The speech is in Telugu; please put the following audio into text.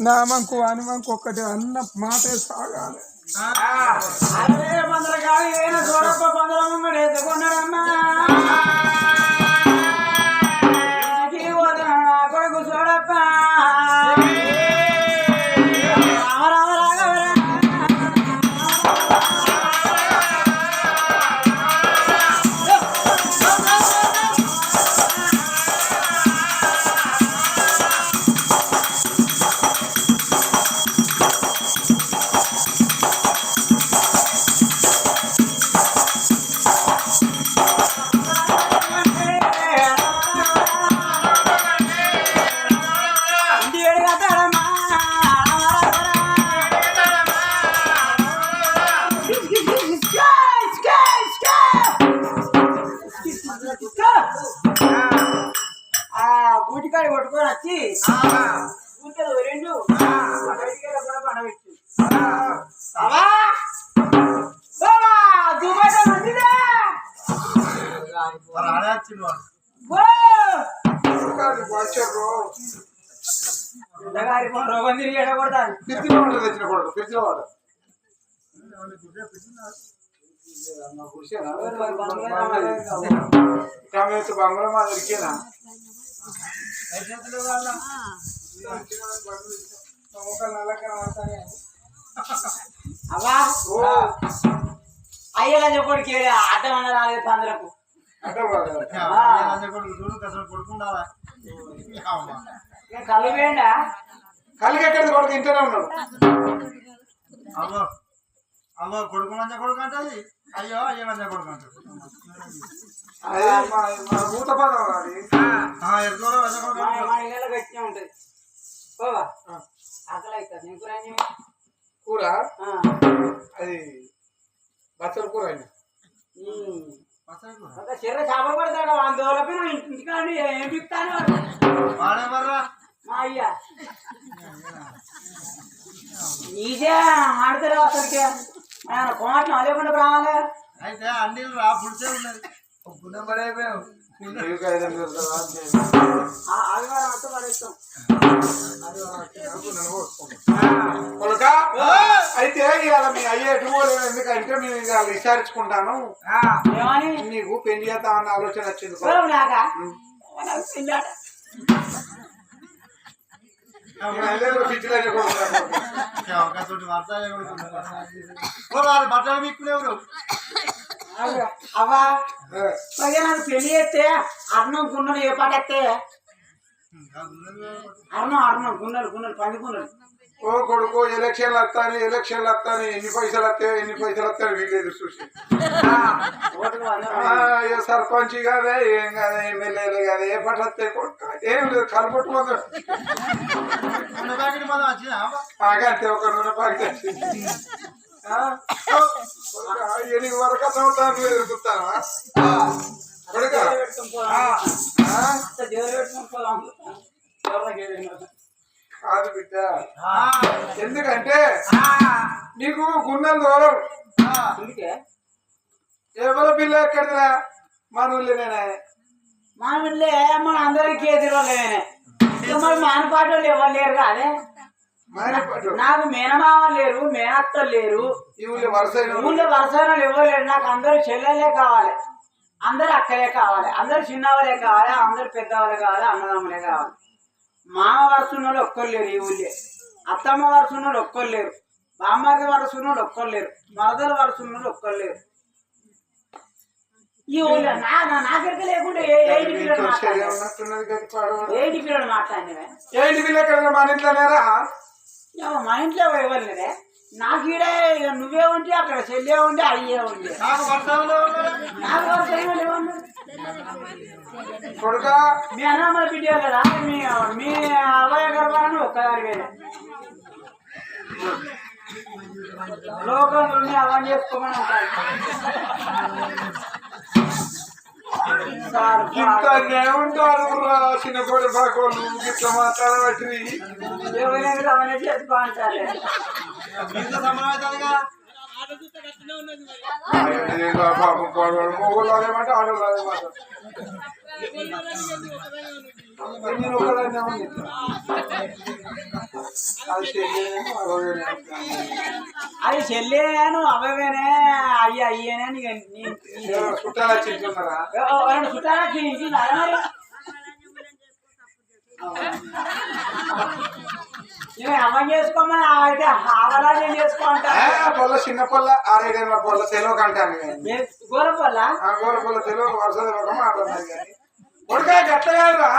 నామంకు మనకు ఒక్కటి అన్న మాటే సాగాలి. పందరగా ఏదో చూడప్ప పందరం ఎదుకున్నారమ్మా ఫోన్ రోగం తిరిగి ఎడగొడతాను ఫ్రిడ్జ్లో వాటర్ తెచ్చిన ఫ్రిడ్జ్లో వాటర్ టమాటో బంగారం అవ్వా అయ్యగా చెప్పడికి అడ్డం అన్న రాలేదు పందులకు. ఇక కళ్ళు వేయండా ఎక్కడ కొడుకు? ఉన్నాడు. అవ్వ అవ్వ కొడుకు మంచి కొడుకు అంటది? అయ్యో అయ్యో మంచి కొడుకు అంటది. భూత పదం అది. కొడుకు మా ఇళ్ళలో గట్టిగా ఉంటది. పోవా. అసలు అవుతుంది నీకు రాని కూర? అది బచ్చల కూర అయినా కూర. చిర్ర చేపలు పడతాడు. వంద రోజుల ఇంటికాడ ఏం పిక్తాను వాడేమర్రా మా అయ్య. నీదే ఆడతారు అసలుకి. రావాలి అయితే అన్ని రా ఉన్నది. అయితే ఇవాళ మీ అయ్యే ఎటుపోలేదు ఎందుకంటే మేము ఇవాళ విచారించుకుంటాను. నీకు పెళ్ళి చేద్దామన్న ఆలోచన వచ్చింది. బట్టలు మీక్కునేవారు అవ్వా నాకు పెళ్ళి చేస్తే అన్నం గున్నలు ఏ పడేస్తే అన్నం అన్నం గున్నలు గున్నలు పంది గున్నలు ఓ కొడుకు ఎలక్షన్లు వస్తాను ఎలక్షన్లు వస్తాను ఎన్ని పైసలు వస్తాయో ఎన్ని పైసలు వస్తాయో వీలేదు చూసి. సర్పంచ్ కాదే ఏం కాదే ఎమ్మెల్యేలు కాదే ఏ పట్ల వస్తాయి కొడుకు? ఏం లేదు ప్యాకెట్ మొదలు వచ్చిందా? ఆగంతే ఒక నూనె ఆ? కొడుకా, ఎనిమిది వరకు అవుతాను మీరు ఎదుగుతానా కొడుక కాదు బిడ్డ. ఎందుకంటే నీకు గుండెలు దూరం. ఎవరి పిల్ల ఎక్కడిదిరా? మన ఊళ్ళోనేనా మన ఊళ్ళే మన అందరికి ఇక మరి మానపాటి వాళ్ళు ఎవరు లేరు కాదే నాకు మేనమామలు లేరు మేనత్తలు లేరు. ఊళ్ళో వరుస ఊళ్ళో వరుసలు ఎవరు లేరు. నాకు అందరూ చెల్లెలే కావాలి. అందరు అక్కలే కావాలి. అందరు చిన్నవాళ్ళే కావాలి. అందరు పెద్దవాళ్ళే కావాలి. అన్నదమ్ములే కావాలి. మామ వరుస ఉన్నోళ్ళు ఒక్కరు లేరు ఈ ఊళ్ళే. అత్తమ్మ వరుస ఉన్నోళ్ళు ఒక్కరు లేరు. బామ్మర్ది వరుస ఉన్నోళ్ళు ఒక్కరు లేరు. మరదల వరుస ఉన్నోళ్ళు ఒక్కరు లేరు. ఈ ఊళ్ళో నా నా- నాకెక్కడ లేకుండా ఏ- ఏంటి పిల్లలు మాట్లాడినవే? ఏంటి పిల్లలు మాట్లాడినవే ఇంట్లోనేరా? ఏమో మా ఇంట్లో ఇవ్వలేదే నాకు ఈడే ఇక నువ్వే ఉంటే అక్కడ చెల్లే ఉంటే అయ్యే ఉంటే నాకు వర్షాలు నాకు వరుస ఏమో లేవన్నా కొడుక మీ అన్నమ్మల బిడ్డ కదా మీ మీ అవ్వయ్య గర్భాన్ని ఒక్కదాని వేరే లోకంలో ఉండి అవన్నీ చేసుకోమని అంటారు సార్, ఇంత ఉంటారు చిన్న పొడి పాకోళ్ళు ఇట్లా మాట్లాడబట్టి ఎవరైనా కూడా అవన్నీ చేసుకో అంటారు ఇంత సమావేశాలుగా పాపం పోడవాడు మొగోళ్ళు ఆడవాళ్ళు అదేమాట నేను అది చెల్లేమో అవ్వవేమో. అది అయ్యి అయ్యేనే నీకు చుట్టాలా నీ- పొల్ల చిన్న పొల్ల ఆరేడేళ్ళ పొల్ల సెలవు కంటాను నేను. గోరపల్ల ఆ గోల పొల్ల సెలవు వరుస కానీ కొడుకా గట్ల కాదురా.